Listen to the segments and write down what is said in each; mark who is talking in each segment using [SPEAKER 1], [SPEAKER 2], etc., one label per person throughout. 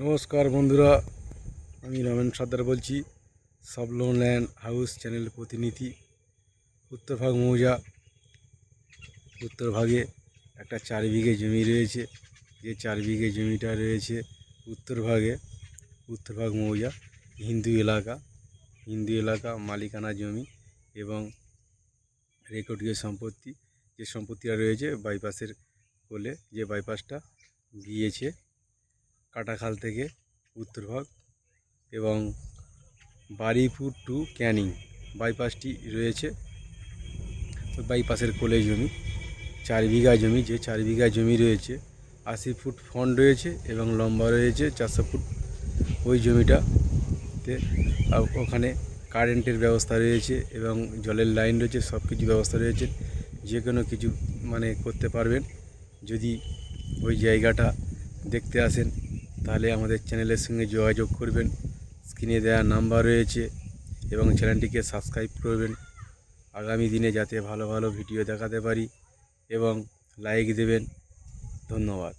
[SPEAKER 1] নমস্কার বন্ধুরা, আমি রমেন সর্দার বলছি, সবলোন ল্যান্ড হাউস চ্যানেল প্রতিনিধি উত্তরভাগ মৌজা। উত্তরভাগে একটা চার বিঘে জমি রয়েছে, যে চার বিঘে জমিটা রয়েছে উত্তরভাগে উত্তরভাগ মৌজা, হিন্দু এলাকা হিন্দু এলাকা মালিকানা জমি এবং রেকর্ডীয় সম্পত্তি, যে সম্পত্তিটা রয়েছে বাইপাসের কোলে, যে বাইপাসটা গিয়েছে। কাটাখাল থেকে উত্তরভাগ এবং বারিপুর টু ক্যানিং বাইপাসটি রয়েছে। বাইপাসের কোলে জমি, চার বিঘা জমি, যে চার বিঘা জমি রয়েছে, আশি ফুট ফন্ড রয়েছে এবং লম্বা রয়েছে, চারশো ফুট ওই জমিটাতে ওখানে কারেন্টের ব্যবস্থা রয়েছে এবং জলের লাইন রয়েছে সব কিছু ব্যবস্থা রয়েছে যে কোনো কিছু মানে করতে পারবেন। যদি ওই জায়গাটা দেখতে আসেন তাহলে আমাদের চ্যানেলের সঙ্গে যোগাযোগ করবেন। স্ক্রিনে দেওয়া নাম্বার রয়েছে এবং চ্যানেলটিকে সাবস্ক্রাইব করবেন। আগামী দিনে যাতে ভালো ভালো ভিডিও দেখাতে পারি এবং লাইক দেবেন। ধন্যবাদ।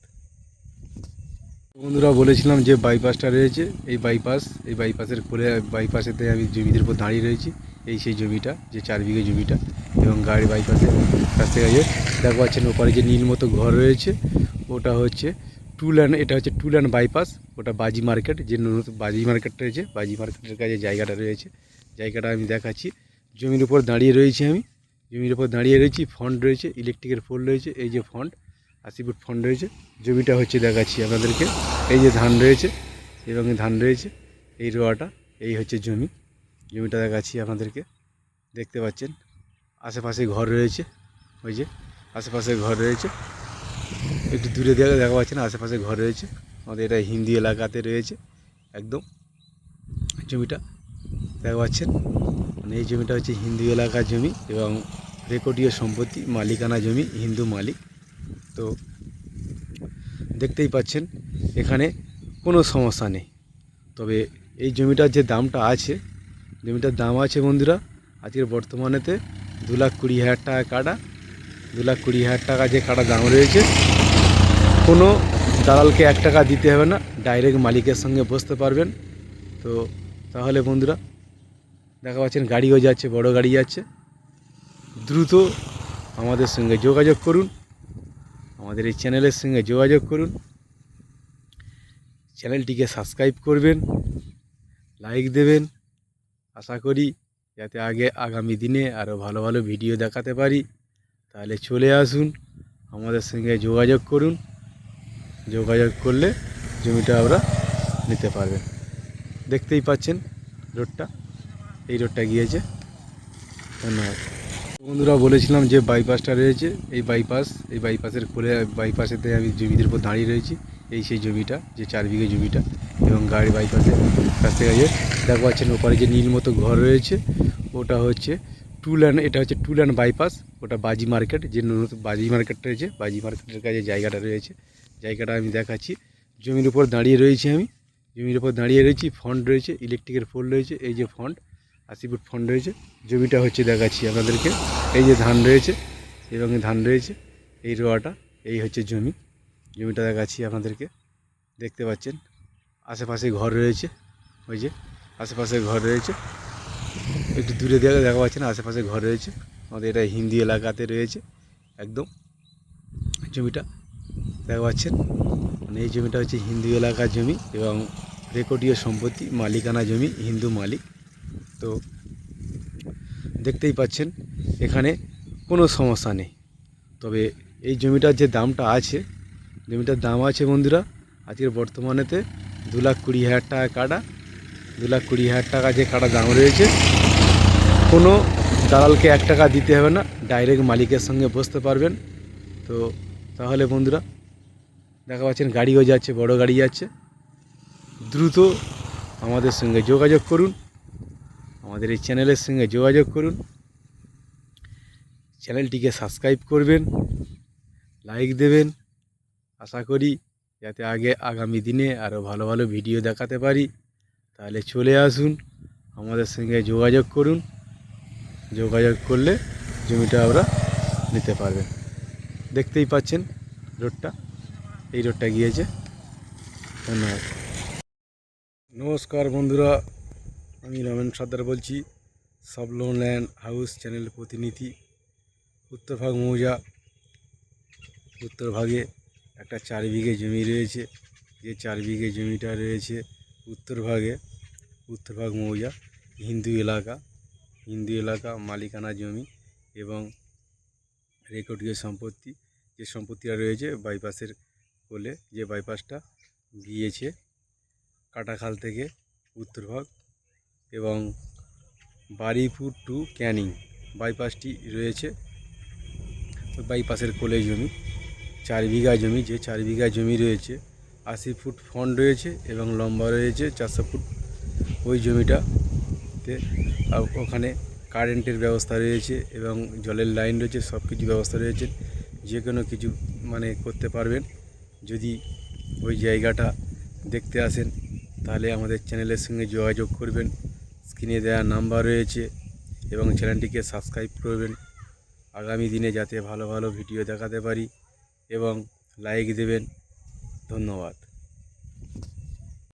[SPEAKER 1] বন্ধুরা, বলেছিলাম যে বাইপাসটা রয়েছে। এই বাইপাস, এই বাইপাসের কোলে, বাইপাসেতে আমি জমিদের উপর দাঁড়িয়ে রয়েছি। এই সেই জমিটা, যে চার বিঘে জমিটা এবং গাড়ি বাইপাসে কাছ থেকে যে দেখতে পাচ্ছেন, ওপারে যে নীল মতো ঘর রয়েছে, ওটা হচ্ছে টু ল্যান্ড এটা হচ্ছে টু ল্যান্ড বাইপাস, ওটা বাজি মার্কেট, যে নতুন বাজি মার্কেট রয়েছে, বাজি মার্কেটের কাছে জায়গাটা রয়েছে, জায়গাটা আমি দেখাচ্ছি। জমির উপর দাঁড়িয়ে রয়েছি আমি, জমির উপর দাঁড়িয়ে রয়েছি ফন্ড রয়েছে ইলেকট্রিকের পোল রয়েছে, এই যে ফন্ড আশি ফুট ফন্ড রয়েছে, জমিটা হচ্ছে দেখাচ্ছি আপনাদেরকে, এই যে ধান রয়েছে এবং ধান রয়েছে, এই রোয়াটা, এই হচ্ছে জমি, জমিটা দেখাচ্ছি আপনাদেরকে, দেখতে পাচ্ছেন, আশেপাশে ঘর রয়েছে, ওই যে, আশেপাশে ঘর রয়েছে একটু দূরে দেখা দেখা পাচ্ছে না, আশেপাশে ঘর রয়েছে। আমাদের এটা হিন্দি এলাকাতে রয়েছে, একদম। জমিটা দেখা পাচ্ছেন। মানে এই জমিটা হচ্ছে হিন্দু এলাকার জমি এবং রেকর্ডীয় সম্পত্তি, মালিকানা জমি, হিন্দু মালিক। তো দেখতেই পাচ্ছেন, এখানে কোনো সমস্যা নেই। তবে এই জমিটার যে দামটা আছে, জমিটার দাম আছে বন্ধুরা, আজকের বর্তমানেতে দু লাখ কুড়ি হাজার টাকা কাটা। দু লাখ কুড়ি হাজার টাকা যে কাটা দাম রয়েছে, কোনো দালালকে এক টাকা দিতে হবে না, ডাইরেক্ট মালিকের সঙ্গে বসতে পারবেন। তো তাহলে বন্ধুরা, দেখা পাচ্ছেন গাড়িও যাচ্ছে, বড় গাড়ি যাচ্ছে। দ্রুত আমাদের সঙ্গে যোগাযোগ করুন, আমাদের এই চ্যানেলের সঙ্গে যোগাযোগ করুন। চ্যানেলটিকে সাবস্ক্রাইব করবেন, লাইক দেবেন। আশা করি যাতে আগে আগামী দিনে আরও ভালো ভালো ভিডিও দেখাতে পারি। তাহলে চলে আসুন, আমাদের সঙ্গে যোগাযোগ করুন। যোগাযোগ করলে জমিটা আমরা নিতে পারবেন। দেখতেই পাচ্ছেন রোডটা, এই রোডটা গিয়েছে। ধন্যবাদ। বন্ধুরা, বলেছিলাম যে বাইপাসটা রয়েছে। এই বাইপাস এই বাইপাসের কোলে বাইপাসেতে আমি জমিদের উপর দাঁড়িয়ে রয়েছি। এই সেই জমিটা, যে চার বিঘে জমিটা এবং গাড়ি বাইপাসে কাছ থেকে দেখা পাচ্ছেন, ওপারে যে নীল মতো ঘর রয়েছে, ওটা হচ্ছে টু ল্যান্ড এটা হচ্ছে টু ল্যান্ড বাইপাস, ওটা বাজি মার্কেট, যে নতুন বাজি মার্কেট রয়েছে, বাজি মার্কেটের কাছে জায়গাটা রয়েছে। জায়গাটা আমি দেখাচ্ছি। জমির উপর দাঁড়িয়ে রয়েছি আমি। জমির উপর দাঁড়িয়ে রয়েছি ফন্ড রয়েছে ইলেকট্রিকের পোল রয়েছে, এই যে ফন্ড আশি ফুট ফন্ড রয়েছে। জমিটা হচ্ছে দেখাচ্ছি আপনাদেরকে। এই যে ধান রয়েছে এবং ধান রয়েছে, এই রোয়াটা, এই হচ্ছে জমি। জমিটা দেখাচ্ছি আপনাদেরকে। দেখতে পাচ্ছেন? আশেপাশে ঘর রয়েছে, ওই যে আশেপাশে ঘর রয়েছে। একটু দূরে দেখা দেখা পাচ্ছে না, আশেপাশে ঘর রয়েছে। আমাদের এটা হিন্দি এলাকাতে রয়েছে একদম। জমিটা দেখা পাচ্ছেন মানে এই জমিটা হচ্ছে হিন্দু এলাকার জমি এবং রেকর্ডীয় সম্পত্তি, মালিকানা জমি, হিন্দু মালিক। তো দেখতেই পাচ্ছেন, এখানে কোনো সমস্যা নেই। তবে এই জমিটার যে দামটা আছে, জমিটার দাম আছে বন্ধুরা, আজকের বর্তমানেতে দু লাখ কুড়ি হাজার টাকা কাটা। দু লাখ কুড়ি হাজার টাকা যে কাটা দাম রয়েছে, কোনো দালালকে এক টাকা দিতে হবে না, ডাইরেক্ট মালিকের সঙ্গে বসতে পারবেন। তো তাহলে বন্ধুরা, দেখা পাচ্ছেন গাড়িও যাচ্ছে, বড় গাড়ি যাচ্ছে। দ্রুত আমাদের সঙ্গে যোগাযোগ করুন, আমাদের এই চ্যানেলের সঙ্গে যোগাযোগ করুন। চ্যানেলটিকে সাবস্ক্রাইব করবেন, লাইক দেবেন। আশা করি যাতে আগে আগামী দিনে আরও ভালো ভালো ভিডিও দেখাতে পারি। তাহলে চলে আসুন, আমাদের সঙ্গে যোগাযোগ করুন। যোগাযোগ করলে জমিটা আমরা নিতে পারবেন। দেখতেই পাচ্ছেন রোডটা, এই রোডটা গিয়েছে। ধন্যবাদ। নমস্কার বন্ধুরা, আমি রমেন সর্দার বলছি সবলো ল্যান্ড হাউস চ্যানেল প্রতিনিধি উত্তরভাগ মৌজা। উত্তরভাগে একটা চার বিঘে জমি রয়েছে। যে চার বিঘে জমিটা রয়েছে উত্তরভাগে উত্তরভাগ মৌজা, হিন্দু এলাকা হিন্দু এলাকা, মালিকানা জমি এবং রেকর্ডীয় সম্পত্তি। যে সম্পত্তিটা রয়েছে বাইপাসের কোলে, যে বাইপাসটা গিয়েছে কাটাখাল থেকে উত্তরভাগ এবং বারিপুর টু ক্যানিং। বাইপাসটি রয়েছে বাইপাসের কোলে জমি, চার বিঘা জমি, যে চার বিঘা জমি রয়েছে, আশি ফুট ফন্ড রয়েছে এবং লম্বা রয়েছে, চারশো ফুট ওই জমিটাতে ওখানে কারেন্টের ব্যবস্থা রয়েছে এবং জলের লাইন রয়েছে সব কিছু ব্যবস্থা রয়েছে। যে কোনো কিছু মানে করতে পারবেন। যদি ওই জায়গাটা দেখতে আসেন, তাহলে আমাদের চ্যানেলের সঙ্গে যোগাযোগ করবেন। স্ক্রিনে দেওয়া নাম্বার রয়েছে এবং চ্যানেলটিকে সাবস্ক্রাইব করবেন। আগামী দিনে যাতে ভালো ভালো ভিডিও দেখাতে পারি এবং লাইক দেবেন। ধন্যবাদ।